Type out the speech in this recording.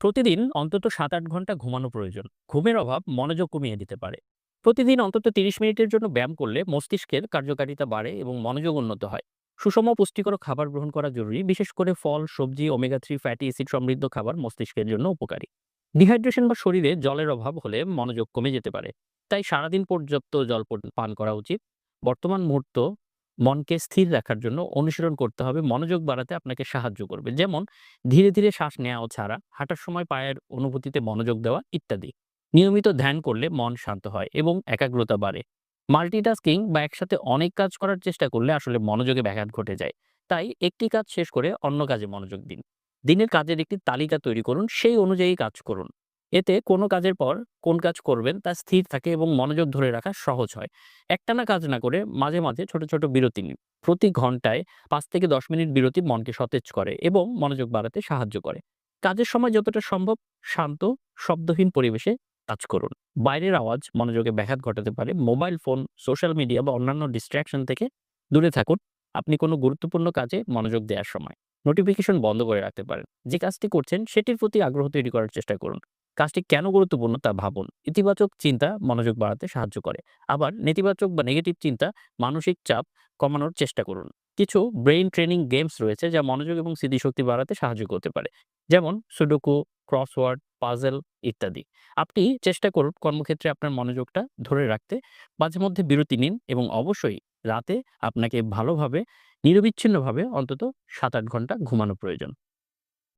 প্রতিদিন অন্তত সাত আট ঘণ্টা ঘুমানো প্রয়োজন। ঘুমের অভাব মনোযোগ কমিয়ে দিতে পারে। প্রতিদিন অন্তত তিরিশ মিনিটের জন্য ব্যায়াম করলে মস্তিষ্কের কার্যকারিতা বাড়ে এবং মনোযোগ উন্নত হয়। সুষম পুষ্টিকর খাবার গ্রহণ করা জরুরি, বিশেষ করে ফল, সবজি ওমেগা থ্রি ফ্যাটি অ্যাসিড সমৃদ্ধ খাবার মস্তিষ্কের জন্য উপকারী। ডিহাইড্রেশন বা শরীরে জলের অভাব হলে মনোযোগ কমে যেতে পারে। তাই সারাদিন পর্যাপ্ত জল পান করা উচিত। বর্তমান মুহূর্ত মনকে স্থির রাখার জন্য অনুশীলন করতে হবে। মনোযোগ বাড়াতে আপনাকে সাহায্য করবে। যেমন, ধীরে ধীরে শ্বাস নেওয়া ছাড়া হাঁটার সময় পায়ের অনুভূতিতে মনোযোগ দেওয়া ইত্যাদি। নিয়মিত ধ্যান করলে মন শান্ত হয় এবং একাগ্রতা বাড়ে। মাল্টিটাস্কিং বা একসাথে অনেক কাজ করার চেষ্টা করলে আসলে মনোযোগে ব্যাঘাত ঘটে যায়। তাই একটি কাজ শেষ করে অন্য কাজে মনোযোগ দিন। দিনের কাজের একটি তালিকা তৈরি করুন। সেই অনুযায়ী কাজ করুন। এতে কোনো কাজের পর কোন কাজ করবেন তা স্থির থাকে এবং মনোযোগ ধরে রাখা সহজ হয়। একটানা কাজ না করে মাঝে মাঝে ছোট ছোট বিরতি নিন। প্রতি ঘন্টায় পাঁচ থেকে দশ মিনিট বিরতি মনকে সতেজ করে এবং মনোযোগ বাড়াতে সাহায্য করে। কাজের সময় যতটা সম্ভব শান্ত, শব্দহীন পরিবেশে কাজ করুন। বাইরের আওয়াজ মনোযোগে ব্যাঘাত ঘটাতে পারে। মোবাইল ফোন, সোশ্যাল মিডিয়া বা অন্যান্য ডিস্ট্রাকশন থেকে দূরে থাকুন। আপনি কোনো গুরুত্বপূর্ণ কাজে মনোযোগ দেওয়ার সময়। নোটিফিকেশন বন্ধ করে রাখতে পারেন। যে কাজটি করছেন সেটির প্রতি আগ্রহ তৈরি করার চেষ্টা করুন। কাজটি কেন গুরুত্বপূর্ণ তা ভাবুন। ইতিবাচক চিন্তা মনোযোগ বাড়াতে সাহায্য করে। আবার নেতিবাচক বা নেগেটিভ চিন্তা মানসিক চাপ কমানোর চেষ্টা করুন। কিছু ব্রেইন ট্রেনিং গেমস রয়েছে যা মনোযোগ এবং স্মৃতিশক্তি বাড়াতে সাহায্য করতে পারে। যেমন সুডোকু ক্রসওয়ার্ড পাজেল ইত্যাদি। আপনি চেষ্টা করুন কর্মক্ষেত্রে আপনার মনোযোগটা ধরে রাখতে। মাঝে মধ্যে বিরতি নিন এবং অবশ্যই রাতে আপনাকে ভালোভাবে, নিরবিচ্ছিন্নভাবে অন্তত সাত আট ঘণ্টা ঘুমানো প্রয়োজন।